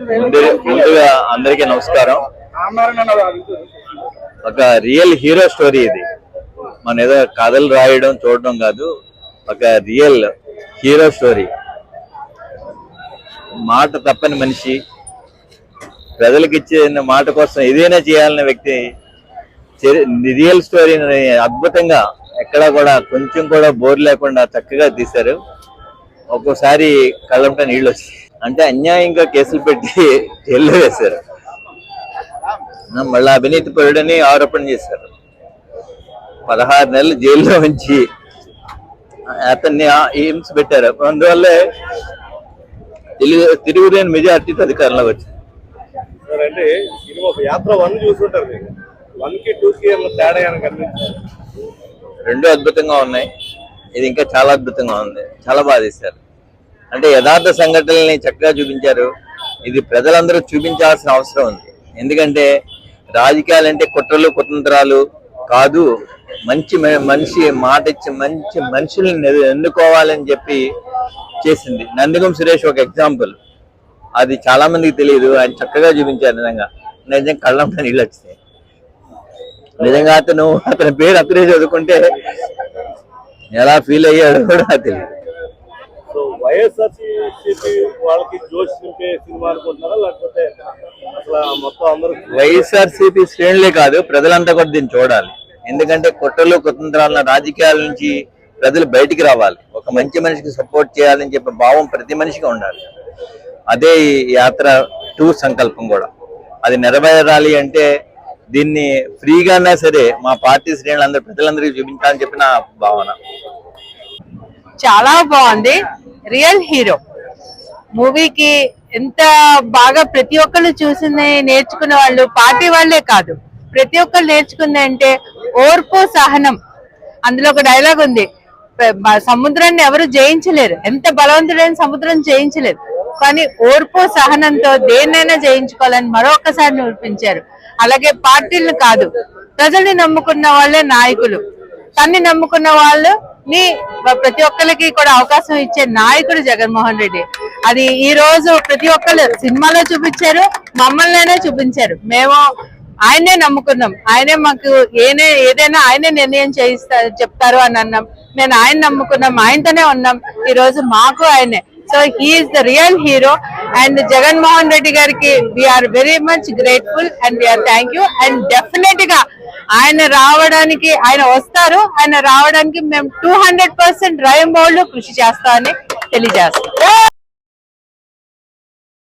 ముందుగా అందరికీ నమస్కారం. ఒక రియల్ హీరో స్టోరీ ఇది. మన ఏదో కథలు రాయడం చూడడం కాదు. ఒక రియల్ హీరో స్టోరీ. మాట తప్పని మనిషి ప్రజలకు ఇచ్చిన మాట కోసం ఏదైనా చేయాలనే వ్యక్తి రియల్ స్టోరీని అద్భుతంగా ఎక్కడా కూడా కొంచెం కూడా బోర్ లేకుండా చక్కగా తీశారు. ఒక్కోసారి కళ్ళంట నీళ్ళు వచ్చాయి. అంటే అన్యాయంగా కేసులు పెట్టి జైల్లో వేశారు. మళ్ళీ అవినీతి పరుడని ఆరోపణ చేశారు. పదహారు నెలలు జైల్లో ఉంచి అతన్ని ఎయిమ్స్ పెట్టారు. అందువల్లే తెలుగు తిరుగులేని మెజార్టీతో అధికారంలోకి వచ్చింది. సార్ అంటే సినిమా ఒక యాత్ర వన్ చూసుంటారు మీరు. వన్కి టూ కి ఏమన్నా తేడా ఏమైనా కనిపించారు రెండు అద్భుతంగా ఉన్నాయి. ఇది ఇంకా చాలా అద్భుతంగా ఉంది. చాలా తీశారు. అంటే యథార్థ సంఘటనల్ని చక్కగా చూపించారు. ఇది ప్రజలందరూ చూపించాల్సిన అవసరం ఉంది. ఎందుకంటే రాజకీయాలు అంటే కుట్రలు కుతంత్రాలు కాదు. మంచి మ- మనిషి మాట ఇచ్చి మంచి మనుషుల్ని ఎన్నుకోవాలని చెప్పి చేసింది. నందిగం సురేష్ ఒక ఎగ్జాంపుల్. అది చాలా మందికి తెలియదు. ఆయన చక్కగా చూపించారు నిజంగా. నిజంగా కళ్ళంపై నీళ్ళు వచ్చినాయి. నిజంగా అతను అతని పేరు అతనే చదువుకుంటే ఎలా ఫీల్ అయ్యాడో కూడా తెలియదు. వైఎస్ఆర్సీపీ వాళ్ళకి జోష్ నింపే సినిమా అనుకుంటున్నారా? లేకపోతే అసలు మొత్తం అందరూ వైఎస్ఆర్సీపీ శ్రేణులే కాదు ప్రజలంతా కూడా దీన్ని చూడాలి. ఎందుకంటే కుట్రలు కుతంత్రాల రాజకీయాల నుంచి ప్రజలు బయటికి రావాలి. ఒక మంచి మనిషికి సపోర్ట్ చేయాలని చెప్పే భావం ప్రతి మనిషికి ఉండాలి. అదే ఈ యాత్ర టూ సంకల్పం కూడా. అది నెరవేరాలి అంటే దీన్ని ఫ్రీగానే సరే మా పార్టీ శ్రేణులందరూ ప్రజలందరికీ చూపించాలని చెప్పిన భావన. చాలా బాగుంది. Real hero. మూవీకి ఎంత బాగా ప్రతి ఒక్కళ్ళు చూసింది నేర్చుకున్న వాళ్ళు పార్టీ వాళ్ళే కాదు. ప్రతి ఒక్కళ్ళు నేర్చుకుంది అంటే ఓర్పు సహనం. అందులో ఒక డైలాగ్ ఉంది. సముద్రాన్ని ఎవరు జయించలేరు. ఎంత బలవంతుడైన సముద్రం జయించలేదు. కానీ ఓర్పు సహనంతో దేన్నైనా జయించుకోవాలని మరొకసారి నిరూపించారు. అలాగే పార్టీలను కాదు. ప్రజల్ని నమ్ముకున్న వాళ్ళే నాయకులు. తన్ని నమ్ముకున్న వాళ్ళు ని ప్రతి ఒక్కరికి కూడా అవకాశం ఇచ్చే నాయకుడు జగన్మోహన్ రెడ్డి. అది ఈ రోజు ప్రతి ఒక్కరు సినిమాలో చూపించారు మమ్మల్నినే చూపించారు. మేము ఆయనే నమ్ముకున్నాం. ఆయనే మాకు ఏనే ఏదైనా ఆయనే నిర్ణయం చేయిస్తా చెప్తారు అని అన్నాం. నేను ఆయన నమ్ముకున్నాం ఆయనతోనే ఉన్నాం. ఈ రోజు మాకు ఆయనే. So he's the real hero and Jaganmohan Reddy గారికి we're very much grateful and we're thank you and డెఫినెట్గా ఆయన రావడానికి ఆయన వస్తారు. ఆయన రావడానికి మేము టూ హండ్రెడ్ పర్సెంట్ డ్రైవ్ కృషి చేస్తామని తెలియజేస్తాం.